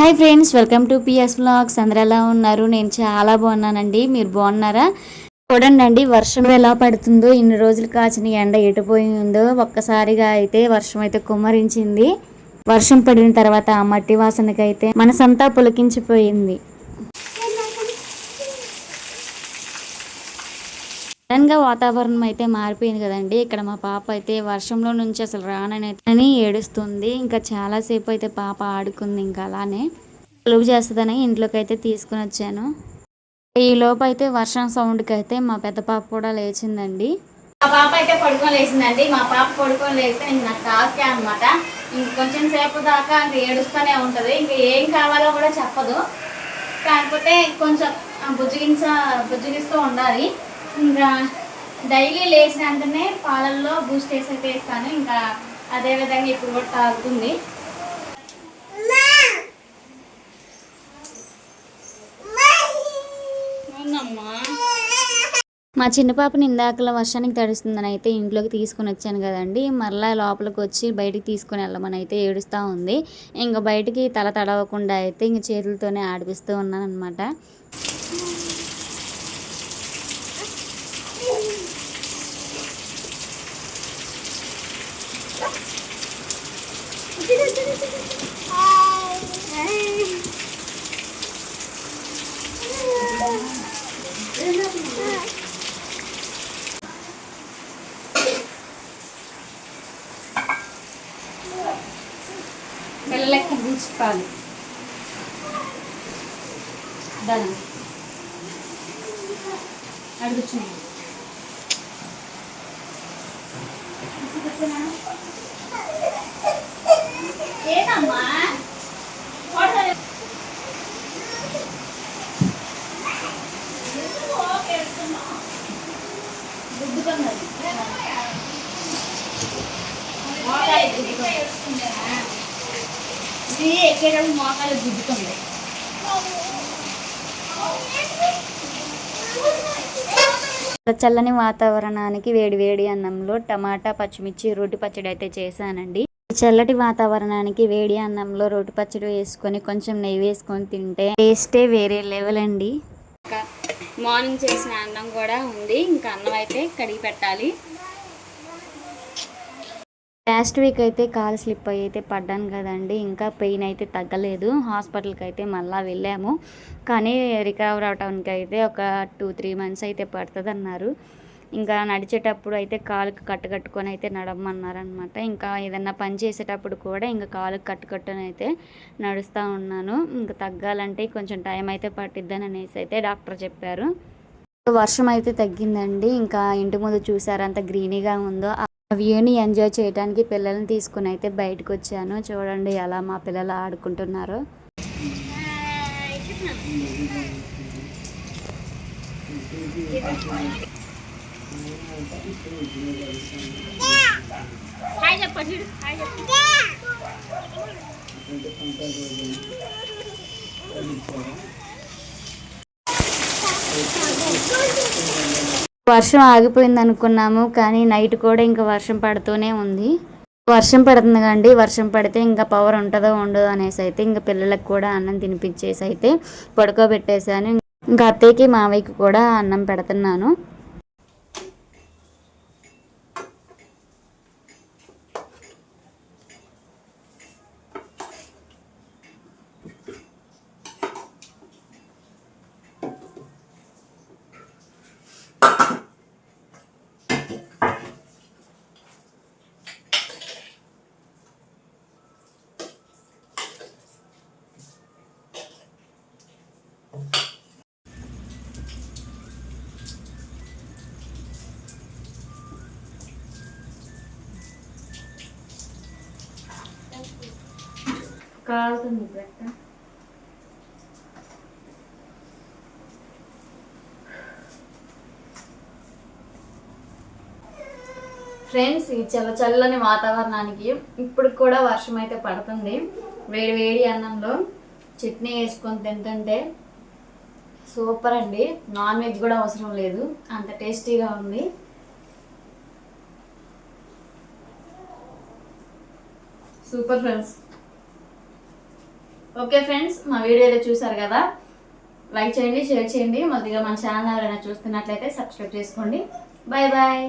Hi friends welcome to PS blogs. అందరు ఎలా ఉన్నారు? నేను చాలా బాగున్నానండి. మీరు బాగున్నారా? చూడండి అండి వర్షం ఎలా పడుతుందో ఇన్ని రోజులు కాచిన ఎండ ఎటుపోయిందో ఒక్కసారిగా అయితే వర్షం అయితే కుమ్మరించింది. వర్షం పడిన తర్వాత ఆ మట్టి వాసనకైతే మనసంతా పులకించిపోయింది. సడన్గా వాతావరణం అయితే మారిపోయింది కదండి. ఇక్కడ మా పాప అయితే వర్షంలో నుంచి అసలు రానని అని ఏడుస్తుంది. ఇంకా చాలాసేపు అయితే పాప ఆడుకుంది ఇంకా అలానే జలుబు చేస్తుందని ఇంట్లోకి అయితే తీసుకుని వచ్చాను. ఈ లోపు అయితే వర్షం సౌండ్కి అయితే మా పెద్ద పాప కూడా లేచిందండి. మా పాప అయితే పడుకొని లేచిందండి. మా పాప పడుకొని లేస్తే ఇంక నాకు టాస్కే అనమాట ఇంకొంచెం సేపు దాకా ఇంక ఏడుస్తూనే ఉంటుంది. ఇంక ఏం కావాలో కూడా చెప్పదు. కాకపోతే కొంచెం బుజ్జిగించ బుజ్జిగిస్తూ ఉండాలి. ఇంకా డైలీ లేచిన వెంటనే పాలల్లో బూస్ట్ వేసి అయితే వేస్తాను ఇంకా అదే విధంగా ఇప్పుడు కూడా తాగుతుంది. మా చిన్న పాపని ఇందాకలా వర్షానికి తడుస్తుందని అయితే ఇంట్లోకి తీసుకుని వచ్చాను కదండి. మరలా లోపలికి వచ్చి బయటికి తీసుకుని వెళ్ళమని అయితే ఏడుస్తూ ఉంది. ఇంకా బయటికి తల తడవకుండా అయితే ఇంక చేతులతోనే ఆడిపిస్తూ ఉన్నాను అనమాట పిల్లలకి గుచ్చుకోవాలి దాని అడుగుచున్నాను ఇది ఎక్కేటప్పుడు మోకాలు గుద్దుకుంది చల్లని వాతావరణానికి వేడి వేడి అన్నంలో టమాటా పచ్చిమిర్చి రోటి పచ్చడి అయితే చేశానండి. చల్లటి వాతావరణానికి వేడి అన్నంలో రోటి పచ్చడి వేసుకొని కొంచెం నెయ్యి వేసుకొని తింటే టేస్టే వేరే లెవెల్ అండి. మార్నింగ్ చేసిన అన్నం కూడా ఉంది. ఇంకా అన్నం అయితే కడిగి పెట్టాలి. లాస్ట్ వీక్ అయితే కాలు స్లిప్ అయ్యి అయితే పడ్డాను కదండి ఇంకా పెయిన్ అయితే తగ్గలేదు. హాస్పిటల్కి అయితే మళ్ళీ వెళ్ళాము. కానీ రికవర్ అవడానికి అయితే ఒక టూ త్రీ మంత్స్ అయితే పడుతుంది అన్నారు ఇంకా నడిచేటప్పుడు అయితే కాలుకి కట్టుకట్టుకొని అయితే నడమన్నారనమాట ఇంకా ఏదన్నా పని చేసేటప్పుడు కూడా ఇంకా కాలుకి కట్టుకట్టుని అయితే నడుస్తూ ఉన్నాను. ఇంకా తగ్గాలంటే కొంచెం టైం అయితే పట్టిద్దని అనేసి అయితే డాక్టర్ చెప్పారు. వర్షం అయితే తగ్గిందండి. ఇంకా ఇంటి ముందు చూసారంత గ్రీనీగా ఉందో వ్యూని ఎంజాయ్ చేయడానికి పిల్లల్ని తీసుకుని అయితే బయటకు వచ్చాను చూడండి ఎలా మా పిల్లలు ఆడుకుంటున్నారు. చెప్పండి వర్షం ఆగిపోయింది అనుకున్నాము కానీ నైట్ కూడా ఇంకా వర్షం పడుతూనే ఉంది. వర్షం పడుతుంది కండి వర్షం పడితే ఇంకా పవర్ ఉంటుందో ఉండదో అనేసి అయితే ఇంకా పిల్లలకు కూడా అన్నం తినిపించేసి అయితే పడుకోబెట్టేశాను. ఇంకా అత్తయ్యకి మావయ్యకి కూడా అన్నం పెడుతున్నాను. కాలుతుంది పెట్ట ఫ్రెండ్స్ ఈ చల్ల చల్లని వాతావరణానికి ఇప్పుడు కూడా వర్షం అయితే పడుతుంది. వేడి వేడి అన్నంలో చట్నీ వేసుకొని తింటుంటే సూపర్ అండి. నాన్ వెజ్ కూడా అవసరం లేదు. అంత టేస్టీగా ఉంది. Super friends. ఓకే ఫ్రెండ్స్ మా వీడియో అయితే చూసారు కదా? లైక్ చేయండి షేర్ చేయండి. మొదటిగా మన ఛానల్ ఎవరైనా చూస్తున్నట్లయితే సబ్స్క్రైబ్ చేసుకోండి. Bye bye.